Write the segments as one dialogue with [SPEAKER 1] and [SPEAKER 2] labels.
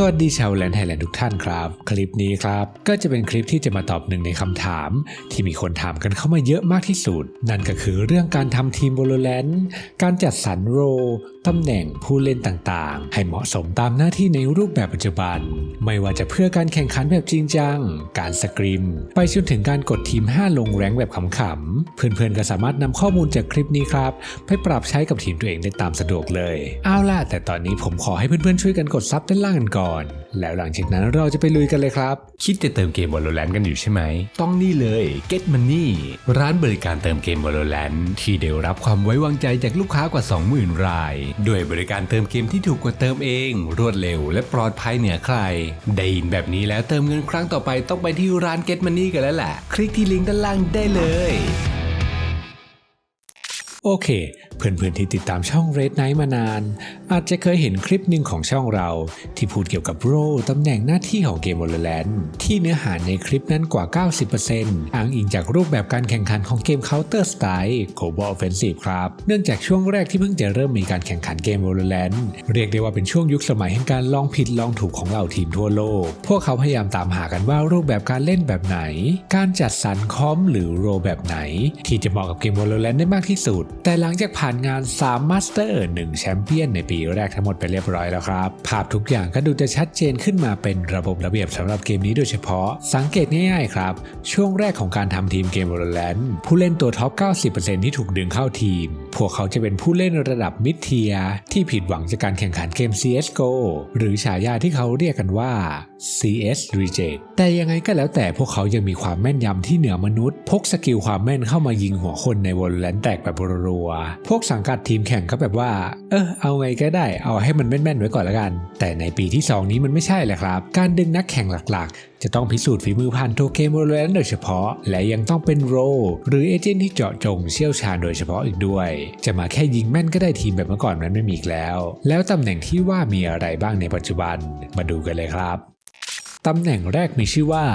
[SPEAKER 1] สวัสดีชาวแลนด์ไทยแลนด์ทุกท่านครับ คลิปนี้ครับ ก็จะเป็นคลิปที่จะมาตอบหนึ่งในคำถาม ที่มีคนถามกันเข้ามาเยอะมากที่สุด นั่นก็คือเรื่องการทำทีม Valorant การจัดสรรโรลตำแหน่งผู้เล่นต่างๆ ให้เหมาะสมตามหน้าที่ในรูปแบบปัจจุบัน ไม่ว่าจะเพื่อการแข่งขันแบบจริงจัง การสกริม ไปจนถึงการกดทีม 5 ลงแรงแบบขำๆ เพื่อนๆก็สามารถนำข้อมูลจากคลิปนี้ครับ ไปปรับใช้กับทีมตัวเองได้ตามสะดวกเลย เอาล่ะแต่ตอนนี้ผมขอให้เพื่อนๆช่วยกันกดซับด้านล่างกันก่อนแล้วหลังจากนั้นเราจะไปลุยกันเลยครับ
[SPEAKER 2] คิดจะเติมเกม Valorant กันอยู่ใช่ไหม ต้องนี่เลย Get Money ร้านบริการเติมเกม Valorant ที่ได้รับความไว้วางใจจากลูกค้ากว่า 20,000 ราย ด้วยบริการเติมเกมที่ถูกกว่าเติมเอง รวดเร็ว และปลอดภัยเหนือใคร ได้ยินแบบนี้แล้วเติมเงินครั้งต่อไปต้องไปที่ร้าน Get Money กันแล้วแหละ คลิกที่ลิงก์ด้านล่างได้เลย
[SPEAKER 1] โอเค เพื่อนๆที่ติดตามช่อง Red Night มานาน อาจจะเคยเห็นคลิปหนึ่งของช่องเรา ที่พูดเกี่ยวกับโรตำแหน่งหน้าที่ของเกม Valorant ที่เนื้อหาในคลิปนั้นกว่า 90%อ้างอิงจากรูปแบบการแข่งขันของเกม Counter Strike Global Offensive ครับ เนื่องจากช่วงแรกที่เพิ่งจะเริ่มมีการแข่งขันเกม Valorant เรียกได้ว่าเป็นช่วงยุคสมัยแห่งการลองผิดลองถูกของเหล่าทีมทั่วโลก พวกเขาพยายามตามหากันว่ารูปแบบการเล่นแบบไหน การจัดสรรคอมหรือโรแบบไหน ที่จะเหมาะกับเกม Valorant ได้มากที่สุดแต่หลังจากผ่านงาน3 Master 1 Champion ในปีแรกทั้งหมดไปเรียบร้อยแล้วครับ ภาพทุกอย่างก็ดูจะชัดเจนขึ้นมาเป็นระบบระเบียบสำหรับเกมนี้โดยเฉพาะ สังเกตง่ายๆครับ ช่วงแรกของการทำทีมเกมวอลเลนผู้เล่นตัวท็อป 90%ที่ถูกดึงเข้าทีมพวกเขาจะเป็นผู้เล่นระดับมิดเทียที่ผิดหวังจากการแข่งขันเกม CSGO หรือฉายาที่เขาเรียกกันว่า CS Reject แต่ยังไงก็แล้วแต่พวกเขายังมีความแม่นยำที่เหนือมนุษย์ พกสกิลความแม่นเข้ามายิงหัวคนใน Valorant แตกแบบรัวๆ พวกสังกัดทีมแข่งก็แบบว่า เออเอาไงก็ได้ เอาให้มันแม่นๆไว้ก่อนละกัน แต่ในปีที่ 2 นี้มันไม่ใช่แหละครับ การดึงนักแข่งหลักๆ จะต้องพิสูจน์ฝีมือผ่านตัวเกม Valorant โดยเฉพาะ และยังต้องเป็นโรหรือเอเจนต์ที่เจาะจงเชี่ยวชาญโดยเฉพาะอีกด้วยจะมาแค่ยิงแม่นก็ได้ทีมแบบเมื่อก่อนนั้นไม่มีอีกแล้ว แล้วตำแหน่งที่ว่ามีอะไรบ้างในปัจจุบันมาดูกันเลยครับตำแหน่งแรกมีชื่อว่า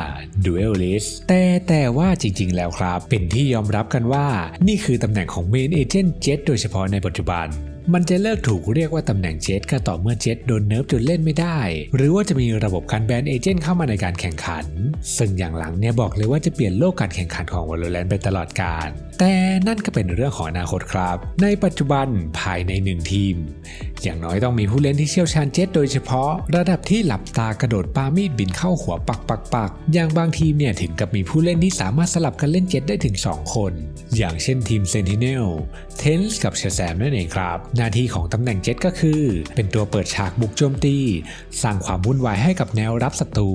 [SPEAKER 1] Duelist แต่แต่ว่าจริงๆ แล้วครับ เป็นที่ยอมรับกันว่า นี่คือตำแหน่งของ Main Agent Jet โดยเฉพาะในปัจจุบัน มันจะเลิกถูกเรียกว่าตำแหน่งเจ็ตก็ต่อเมื่อเจ็ตโดนเนิร์ฟจนเล่นไม่ได้ หรือว่าจะมีระบบการแบนเอเจนต์เข้ามาในการแข่งขัน ซึ่งอย่างหลังเนี่ยบอกเลยว่าจะเปลี่ยนโลกการแข่งขันของ Valorant ไปตลอดกาล แต่นั่นก็เป็นเรื่องของอนาคตครับ ในปัจจุบันภายในหนึ่งทีม อย่างน้อยต้องมีผู้เล่นที่เชี่ยวชาญเจ็ตโดยเฉพาะ ระดับที่หลับตากระโดดปามีดบินเข้าหัวปักปักปักอย่างบางทีมเนี่ยถึงกับมีผู้เล่นที่สามารถสลับกันเล่นเจ็ตได้ถึง 2 คน อย่างเช่นทีม Sentinel t e n s กับ Shazam นั่นเองครับ หน้าที่ของตำแหน่งเจ็ตก็คือ เป็นตัวเปิดฉากบุกโจมตี สร้างความวุ่นวายให้กับแนวรับศัตรู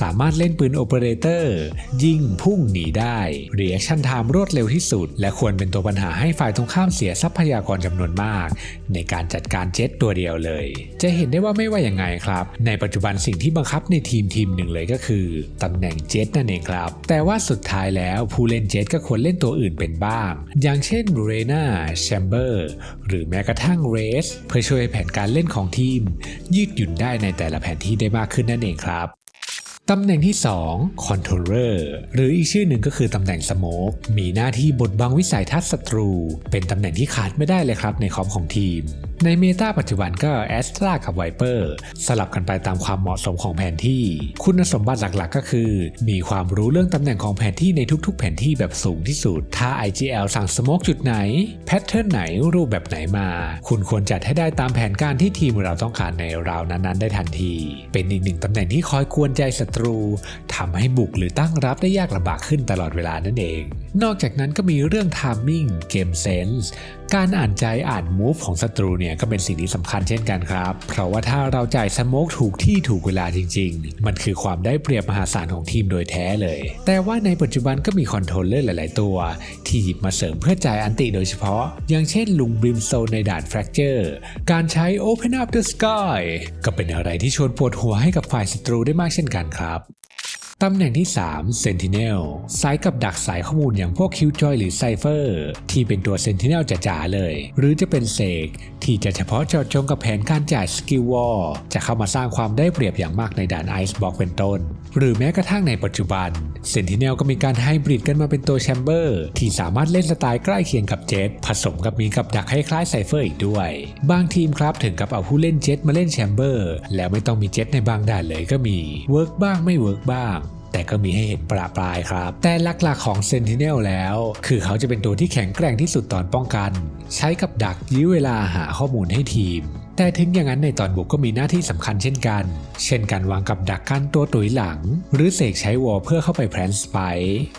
[SPEAKER 1] สามารถเล่นปืนโอเปอเรเตอร์ยิงพุ่งหนีได้ Reaction Time รวดเร็วที่สุดและควรเป็นตัวปัญหาให้ฝ่ายตรงข้ามเสียทรัพยากรจำนวนมาก ในการจัดการเจ็ตตัวเดียวเลย จะเห็นได้ว่าไม่ว่าอย่างไงครับ ในปัจจุบันสิ่งที่บังคับในทีมทีมหนึ่งเลยก็คือตำแหน่งเจ็ตนั่นเองครับ แต่ว่าสุดท้ายแล้วผู้เล่นเจ็ตก็ควรเล่นตัวอื่นเป็นบ้าง อย่างเช่นเรนาแชมเบอร์หรือแม้กระทั่งเรสเพื่อช่วยแผนการเล่นของทีม ยืดหยุ่นได้ในแต่ละแผนที่ได้มากขึ้นนั่นเองครับ ตำแหน่งที่ 2 Controller หรืออีกชื่อหนึ่งก็คือตำแหน่ง Smoke มีหน้าที่บดบังวิสัยทัศน์ศัตรู เป็นตำแหน่งที่ขาดไม่ได้เลยครับในคอมของทีมในเมตาปัจจุบันก็ a s t r a กับ Viper สลับกันไปตามความเหมาะสมของแผนที่ คุณสมบัติหลักๆ ก็คือ มีความรู้เรื่องตำแหน่งของแผนที่ในทุกๆ แผนที่แบบสูงที่สุด ถ้า IGL สั่งสโมกจุดไหน แพทเทิร์นไหนรูปแบบไหนมา คุณควรจัดให้ได้ตามแผนการที่ทีมเราต้องการในราวนั้นๆ ได้ทันที เป็นอีกหนึ่งตำแหน่งที่คอยกวนใจศัตรูทำให้บุกหรือตั้งรับได้ยากลำบากขึ้นตลอดเวลานั่นเอง นอกจากนั้นก็มีเรื่อง timing เกมเซนส์การอ่านใจอ่านมูฟของศัตรูเนี่ยก็เป็นสิ่งที่สำคัญเช่นกันครับ เพราะว่าถ้าเราจ่ายสโมกถูกที่ถูกเวลาจริง ๆ มันคือความได้เปรียบมหาศาลของทีมโดยแท้เลย แต่ว่าในปัจจุบันก็มีคอนโทรลเลอร์หลาย ๆ ตัว ที่หยิบมาเสริมเพื่อจ่ายอันติโดยเฉพาะ อย่างเช่นลุงบริมโซนในด่าน Fracture การใช้ Open Up the Sky ก็เป็นอะไรที่ชวนปวดหัวให้กับฝ่ายศัตรูได้มากเช่นกันครับ ตำแหน่งที่ 3 Sentinel สายกับดักสายข้อมูลอย่างพวก Killjoy หรือ Cypher ที่เป็นตัว Sentinel จ๋าๆเลย หรือจะเป็นเสกที่จะเฉพาะเจาะจงกับแผนการจ่ายสกิลวอลจะเข้ามาสร้างความได้เปรียบอย่างมากในด่าน Ice Block เป็นต้น หรือแม้กระทั่งในปัจจุบัน Sentinel ก็มีการไฮบริดกันมาเป็นตัวแชมเบอร์ที่สามารถเล่นสไตล์ใกล้เคียงกับเจ็ตผสมกับมีกับดักคล้ายๆไซเฟอร์อีกด้วย บางทีมครับถึงกับเอาผู้เล่นเจ็ตมาเล่นแชมเบอร์แล้วไม่ต้องมีเจ็ตในบางด่านเลยก็มีเวิร์กบ้างไม่เวิร์กบ้าง แต่ก็มีให้เห็นประปรายครับ แต่หลักๆของ Sentinel แล้ว คือเขาจะเป็นตัวที่แข็งแกร่งที่สุดตอนป้องกัน ใช้กับดักยื้อเวลาหาข้อมูลให้ทีม แต่ถึงอย่างนั้นในตอนบุกก็มีหน้าที่สำคัญเช่นกัน เช่นการวางกับดักกั้นตัวตุยหลัง หรือเสกใช้วอลเพื่อเข้าไปแพลนสไป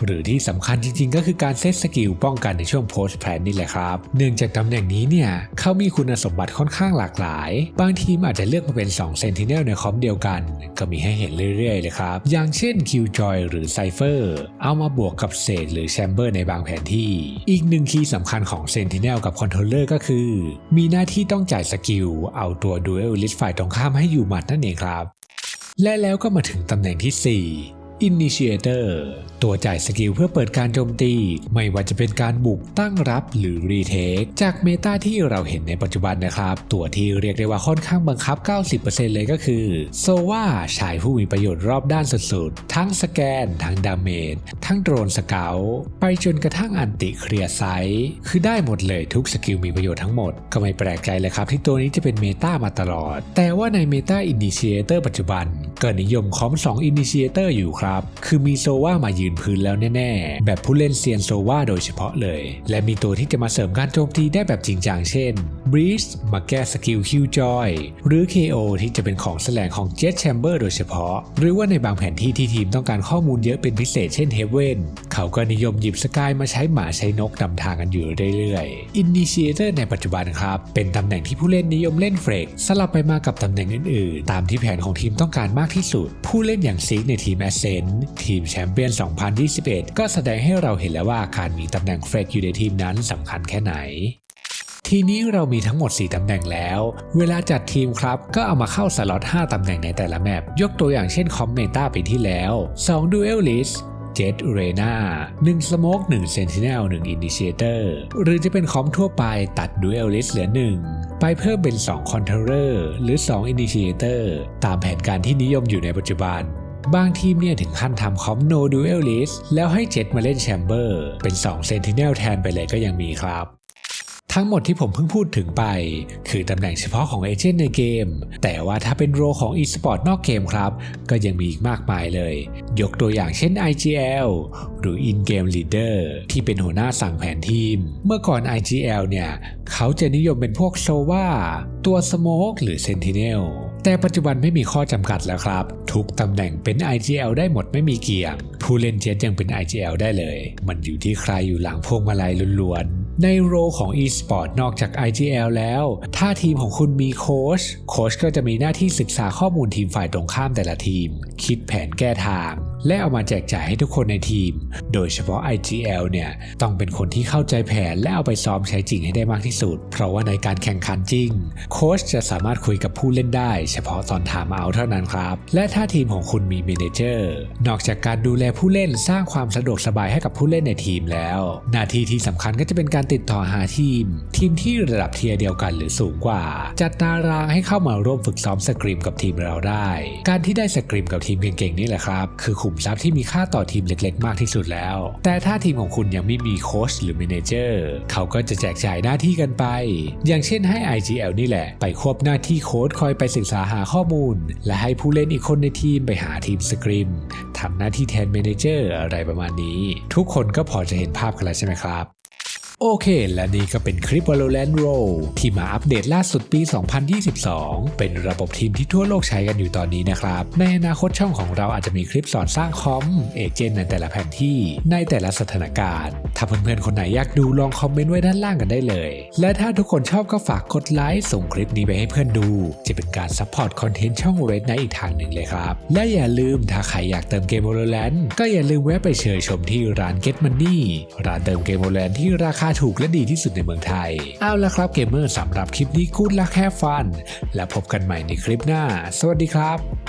[SPEAKER 1] หรือที่สำคัญจริง ๆ ก็คือการเซตสกิลป้องกันในช่วงโพสต์แพลนนี่แหละครับ เนื่องจากตำแหน่งนี้เนี่ยเขามีคุณสมบัติค่อนข้างหลากหลาย บางทีมอาจจะเลือกมาเป็น2 Sentinel ในคอมเดียวกัน ก็มีให้เห็นเรื่อยๆเลยครับ อย่างเช่น Killjoy หรือ Cypher เอามาบวกกับเสกหรือแชมเบอร์ในบางแผนที่ อีกหนึ่งคีย์สำคัญของ Sentinel กับ Controller ก็คือ มีหน้าที่ต้องจ่ายสกิลเอาตัวดูเอลลิสฝ่ายตรงข้ามให้อยู่หมัดนั่นเองครับ และแล้วก็มาถึงตำแหน่งที่ 4 Initiator ตัวจ่ายสกิลเพื่อเปิดการโจมตี ไม่ว่าจะเป็นการบุกตั้งรับหรือรีเทคจากเมตาที่เราเห็นในปัจจุบันนะครับ ตัวที่เรียกได้ว่าค่อนข้างบังคับ 90%เลยก็คือโซว่าชายผู้มีประโยชน์รอบด้านสุดๆ ทั้งสแกน ทั้งดาเมจทั้งโดรนสเกลไปจนกระทั่งอันติเคลียร์ไซส์คือได้หมดเลยทุกสกิลมีประโยชน์ทั้งหมด ก็ไม่แปลกใจเลยครับที่ตัวนี้จะเป็นเมตามาตลอด แต่ว่าในเมตาอินดิเชเตอร์ปัจจุบันก็นิยมคอม2อินิเชเตอร์อยู่ครับ คือมีโซว่ามายืนพื้นแล้วแน่ ๆ แบบผู้เล่นเซียนโซว่าโดยเฉพาะเลย และมีตัวที่จะมาเสริมการโจมตีได้แบบจริงจังเช่น Breeze มาแก้สกิลคิวจอยหรือ KO ที่จะเป็นของแสลงของ Jet Chamber โดยเฉพาะ หรือว่าในบางแผนที่ที่ทีมต้องการข้อมูลเยอะเป็นพิเศษเช่น Heaven เขาก็นิยมหยิบสกายมาใช้หมาใช้นกนำทางกันอยู่เรื่อยๆ Initiator ในปัจจุบันครับ เป็นตำแหน่งที่ผู้เล่นนิยมเล่นเฟรกสลับไปมากับตำแหน่งอื่นๆ ตามที่แผนของทีมต้องการมากที่สุด ผู้เล่นอย่างซิกในทีม Ascent ทีมแชมเปี้ยน 2021 ก็แสดงให้เราเห็นแล้วว่าการมีตำแหน่งเฟรกอยู่ในทีมนั้นสำคัญแค่ไหน ทีนี้เรามีทั้งหมด 4ตำแหน่งแล้ว เวลาจัดทีมครับ ก็เอามาเข้าสล็อต 5 ตำแหน่งในแต่ละแมป ยกตัวอย่างเช่นคอมเมตาไปที่แล้ว 2 Duel List 7 r e n a 1 Smoke 1 Sentinel 1 Initiator หรือจะเป็นคอมทั่วไปตัด Duel List เหลือ1ไปเพิ่มเป็น2 Controller หรือ2 Initiator ตามแผนการที่นิยมอยู่ในปัจจุบัน บางทีมเนี่ยถึงขั้นทำคอม No Duel List แล้วให้เจ็ตมาเล่นแชมเบอร์เป็น2 Sentinel แทนไปเลยก็ยังมีครับ ทั้งหมดที่ผมเพิ่งพูดถึงไป คือตำแหน่งเฉพาะของเอเจนต์ในเกม แต่ว่าถ้าเป็นโรของ e-sport นอกเกมครับ ก็ยังมีอีกมากมายเลย ยกตัวอย่างเช่น IGL หรือ In-Game Leader ที่เป็นหัวหน้าสั่งแผนทีม เมื่อก่อน IGL เนี่ยเขาจะนิยมเป็นพวกโซว่าตัว Smoke หรือ Sentinel แต่ปัจจุบันไม่มีข้อจำกัดแล้วครับ ทุกตำแหน่งเป็น IGL ได้หมดไม่มีเกี่ยงผู้เล่นเจ็ตยังเป็น IGL ได้เลย มันอยู่ที่ใครอยู่หลังพวงมาลัยล้วนๆ ในโรของ e-sport นอกจาก IGL แล้ว ถ้าทีมของคุณมีโค้ช โค้ชก็จะมีหน้าที่ศึกษาข้อมูลทีมฝ่ายตรงข้ามแต่ละทีม คิดแผนแก้ทาง และเอามาแจกจ่ายให้ทุกคนในทีม โดยเฉพาะ IGL เนี่ยต้องเป็นคนที่เข้าใจแผนและเอาไปซ้อมใช้จริงให้ได้มากที่สุด เพราะว่าในการแข่งขันจริง โค้ชจะสามารถคุยกับผู้เล่นได้ เฉพาะตอนถามเอาเท่านั้นครับ และถ้าทีมของคุณมีเมนเจอร์นอกจากการดูแลผู้เล่นสร้างความสะดวกสบายให้กับผู้เล่นในทีมแล้ว หน้าที่ที่สำคัญก็จะเป็นการติดต่อหาทีม ทีมที่ระดับเทียร์เดียวกันหรือสูงกว่า จัดตารางให้เข้ามาร่วมฝึกซ้อมสกริมกับทีมเราได้ การที่ได้สกริมกับทีมเก่งๆนี่แหละครับ คือขุมทรัพย์ที่มีค่าต่อทีมเล็ก ๆ มากที่สุดแล้ว แต่ถ้าทีมของคุณยังไม่มีโค้ชหรือเมนเจอร์เขาก็จะแจกจ่ายหน้าที่กันไป อย่างเช่นให้ IGL นี่แหละ ไปควบหน้าที่โค้ชคอยไปศึกษาหาข้อมูล และให้ผู้เล่นอีกคนในทีมไปหาทีมสกริมทำหน้าที่แทนเมนเจอร์อะไรประมาณนี้ ทุกคนก็พอจะเห็นภาพกันแล้วใช่ไหมครับ โอเค และนี่ก็เป็นคลิป Valorant Roll ที่มาอัปเดตล่าสุดปี 2022 เป็นระบบทีมที่ทั่วโลกใช้กันอยู่ตอนนี้นะครับ ในอนาคตช่องของเราอาจจะมีคลิปสอนสร้างคอม เอเจนต์ในแต่ละแผนที่ ในแต่ละสถานการณ์ ถ้าเพื่อนๆ คนไหนอยากดูลองคอมเมนต์ไว้ด้านล่างกันได้เลย และถ้าทุกคนชอบก็ฝากกดไลค์ส่งคลิปนี้ไปให้เพื่อนดู จะเป็นการซัพพอร์ตคอนเทนต์ช่อง Red Night อีกทางหนึ่งเลยครับ และอย่าลืมถ้าใครอยากเติมเกม Valorant ก็อย่าลืมแวะไปเชิญชมที่ร้าน Get Money ร้านเติมเกม Valorant ที่ราคาาถูกและดีที่สุดในเมืองไทย เอาละครับเกมเมอร์สำหรับคลิปนี้กูดลักแค่ฟัน และพบกันใหม่ในคลิปหน้า สวัสดีครับ